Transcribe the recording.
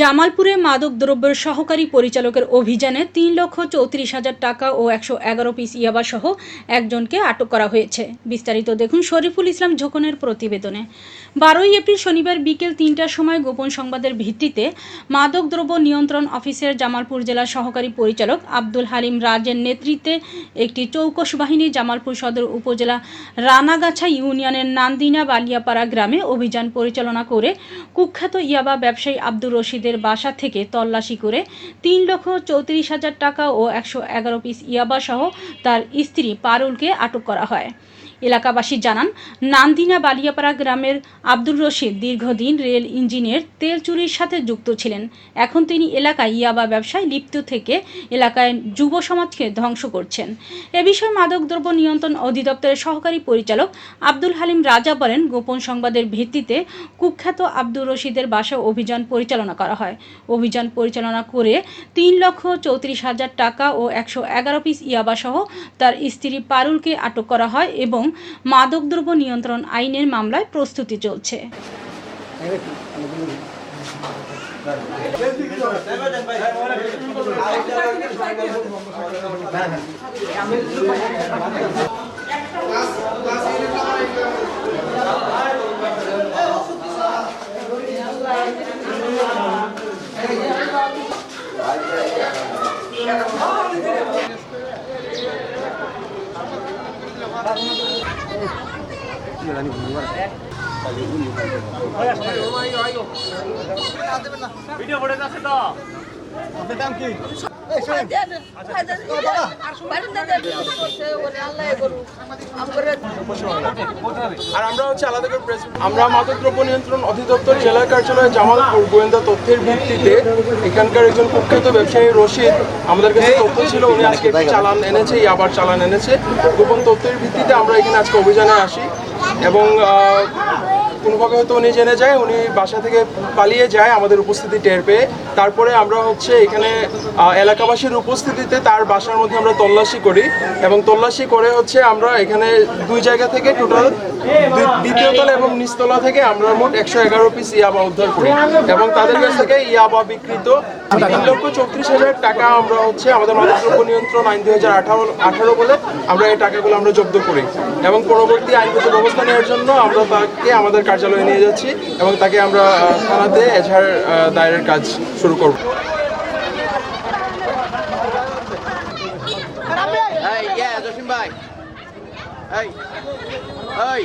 জামালপুরে মাদক দ্রব্যের সহকারী পরিচালকের অভিযানে তিন লক্ষ চৌত্রিশ হাজার টাকা ও একশো এগারো পিস ইয়াবা সহ একজনকে আটক করা হয়েছে। বিস্তারিত দেখুন শরীফুল ইসলাম ঝোকনের প্রতিবেদনে। বারোই এপ্রিল শনিবার বিকেল তিনটার সময় গোপন সংবাদের ভিত্তিতে মাদক দ্রব্য নিয়ন্ত্রণ অফিসের জামালপুর জেলার সহকারী পরিচালক আব্দুল হালিম রাজের নেতৃত্বে একটি চৌকশ বাহিনী জামালপুর সদর উপজেলা রানাগাছা ইউনিয়নের নান্দিনা বালিয়াপাড়া গ্রামে অভিযান পরিচালনা করে কুখ্যাত ইয়াবা ব্যবসায়ী আব্দুর রশিদের বাসা থেকে তল্লাশি করে তিন লক্ষ চৌত্রিশ হাজার টাকা ও একশো এগারো পিস ইয়াবাসহ তার স্ত্রী পারুলকে আটক করা হয়। এলাকাবাসী জানান, নান্দিনা বালিয়াপাড়া গ্রামের আব্দুর রশিদ দীর্ঘদিন রেল ইঞ্জিনের তেল চুরির সাথে যুক্ত ছিলেন। এখন তিনি এলাকায় ইয়াবা ব্যবসায় লিপ্ত থেকে এলাকায় যুব সমাজকে ধ্বংস করছেন। এ বিষয়ে মাদকদ্রব্য নিয়ন্ত্রণ অধিদপ্তরের সহকারী পরিচালক আব্দুল হালিম রাজা বলেন, গোপন সংবাদের ভিত্তিতে কুখ্যাত আব্দুর রশিদের বাসায় অভিযান পরিচালনা করা হয়। অভিযান পরিচালনা করে তিন লক্ষ চৌত্রিশ হাজার টাকা ও একশো এগারো পিস ইয়াবাসহ তার স্ত্রী পারুলকে আটক করা হয় এবং মাদকদ্রব্য নিয়ন্ত্রণ আইনের মামলায় প্রস্তুতি চলছে। ভিডিও ফুটেজ আছে তো আমরা হচ্ছে আলাদা আমরা মাদকদ্রব্য নিয়ন্ত্রণ অধিদপ্তর, জেলা কার্যালয়ে, জামালপুর, গোয়েন্দা তথ্যের ভিত্তিতে এখানকার একজন কুখ্যাত ব্যবসায়ী রশিদ আমাদের কাছে তথ্য ছিল, উনি আজকে চালান এনেছে আবার চালান এনেছে। গোপন তথ্যের ভিত্তিতে আমরা এখানে আজকে অভিযানে আসি এবং কোনোভাবে হয়তো উনি জেনে যায়, উনি বাসা থেকে পালিয়ে যায় আমাদের উপস্থিতি টের পেয়ে। তারপরে আমরা হচ্ছে এখানে এলাকাবাসীর উপস্থিতিতে তার বাসার মধ্যে আমরা তল্লাশি করি এবং তল্লাশি করে হচ্ছে আমরা এখানে দুই জায়গা থেকে টোটাল দ্বিতীয় তলা এবং নিচতলা থেকে আমরা মোট একশো এগারো পিস ইয়াবা উদ্ধার করি। এবং তাদের কাছ থেকে ইয়াবা বিকৃত তিন লক্ষ চৌত্রিশ হাজার টাকা আমরা হচ্ছে আমাদের মাদকদ্রব্য নিয়ন্ত্রণ আইন দুই হাজার আঠারো আঠারো বলে আমরা এই টাকাগুলো আমরা জব্দ করি। এবং পরবর্তী আইনগত ব্যবস্থা নেওয়ার জন্য আমরা তাকে আমাদের কার্যালয়ে নিয়ে যাচ্ছি এবং তাকে আমরা থানাতে এজাহার আহ, দায়েরের কাজ শুরু করব। ভাই। এই এই।